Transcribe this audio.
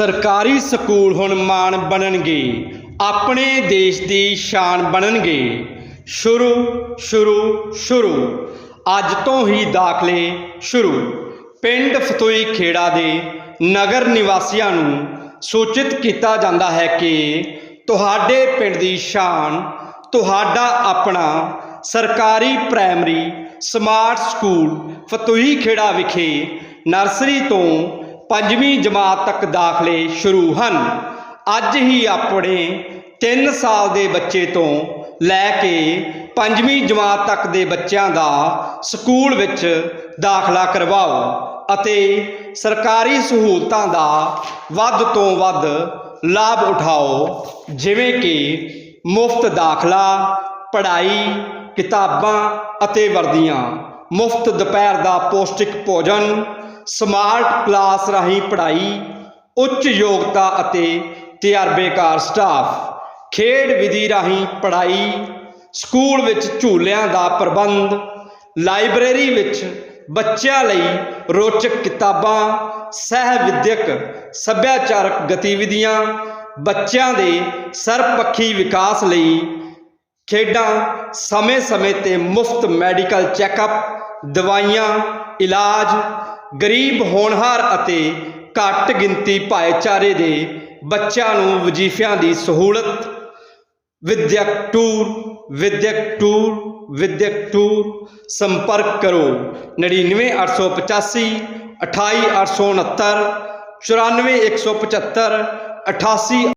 ਸਰਕਾਰੀ ਸਕੂਲ ਹੁਣ ਮਾਣ ਬਣਨਗੇ, ਆਪਣੇ ਦੇਸ਼ ਦੀ ਸ਼ਾਨ ਬਣਨਗੇ। ਸ਼ੁਰੂ ਸ਼ੁਰੂ ਸ਼ੁਰੂ। ਅੱਜ ਤੋਂ ਹੀ ਦਾਖਲੇ ਸ਼ੁਰੂ। ਪਿੰਡ ਫਤੋਈ ਖੇੜਾ ਦੇ ਨਗਰ ਨਿਵਾਸੀਆਂ ਨੂੰ ਸੂਚਿਤ ਕੀਤਾ ਜਾਂਦਾ ਹੈ ਕਿ ਤੁਹਾਡੇ ਪਿੰਡ ਦੀ ਸ਼ਾਨ, ਤੁਹਾਡਾ ਆਪਣਾ ਸਰਕਾਰੀ primary smart school Fatoi Khera ਵਿਖੇ ਨਰਸਰੀ ਤੋਂ ਪੰਜਵੀਂ ਜਮਾਤ ਤੱਕ ਦਾਖਲੇ ਸ਼ੁਰੂ ਹਨ। ਅੱਜ ਹੀ ਆਪਣੇ 3 ਸਾਲ ਦੇ ਬੱਚੇ ਤੋਂ ਲੈ ਕੇ ਪੰਜਵੀਂ ਜਮਾਤ ਤੱਕ ਦੇ ਬੱਚਿਆਂ ਦਾ ਸਕੂਲ ਵਿੱਚ ਦਾਖਲਾ ਕਰਵਾਓ ਅਤੇ ਸਰਕਾਰੀ ਸਹੂਲਤਾਂ ਦਾ ਵੱਧ ਤੋਂ ਵੱਧ ਲਾਭ ਉਠਾਓ, ਜਿਵੇਂ ਕਿ ਮੁਫਤ ਦਾਖਲਾ, ਪੜ੍ਹਾਈ, ਕਿਤਾਬਾਂ ਅਤੇ ਵਰਦੀਆਂ। ਮੁਫਤ ਦੁਪਹਿਰ ਦਾ ਪੌਸ਼ਟਿਕ ਭੋਜਨ ਸਮਾਰਟ ਕਲਾਸ ਰਾਹੀਂ ਪੜ੍ਹਾਈ, ਉੱਚ ਯੋਗਤਾ ਅਤੇ ਤਜਰਬੇਕਾਰ ਸਟਾਫ ਖੇਡ ਵਿਧੀ ਰਾਹੀਂ ਪੜ੍ਹਾਈ ਸਕੂਲ ਵਿੱਚ ਝੂਲਿਆਂ ਦਾ ਪ੍ਰਬੰਧ ਲਾਇਬ੍ਰੇਰੀ ਵਿੱਚ ਬੱਚਿਆਂ ਲਈ ਰੋਚਕ ਕਿਤਾਬਾਂ ਸਹਿ ਵਿਦਿਅਕ ਸੱਭਿਆਚਾਰਕ ਗਤੀਵਿਧੀਆਂ, ਬੱਚਿਆਂ ਦੇ ਸਰਬਪੱਖੀ ਵਿਕਾਸ ਲਈ ਖੇਡਾਂ ਸਮੇਂ-ਸਮੇਂ ਤੇ ਮੁਫਤ ਮੈਡੀਕਲ ਚੈੱਕਅਪ ਦਵਾਈਆਂ, ਇਲਾਜ ਗਰੀਬ ਹੋਣਹਾਰ ਅਤੇ ਘੱਟ ਗਿਣਤੀ ਭਾਈਚਾਰੇ ਦੇ ਬੱਚਿਆਂ ਨੂੰ ਵਜ਼ੀਫਿਆਂ ਦੀ ਸਹੂਲਤ। ਵਿਦਿਅਕ ਟੂਰ ਵਿਦਿਅਕ ਟੂਰ ਵਿਦਿਅਕ ਟੂਰ। ਸੰਪਰਕ ਕਰੋ 99885 28869 94175 88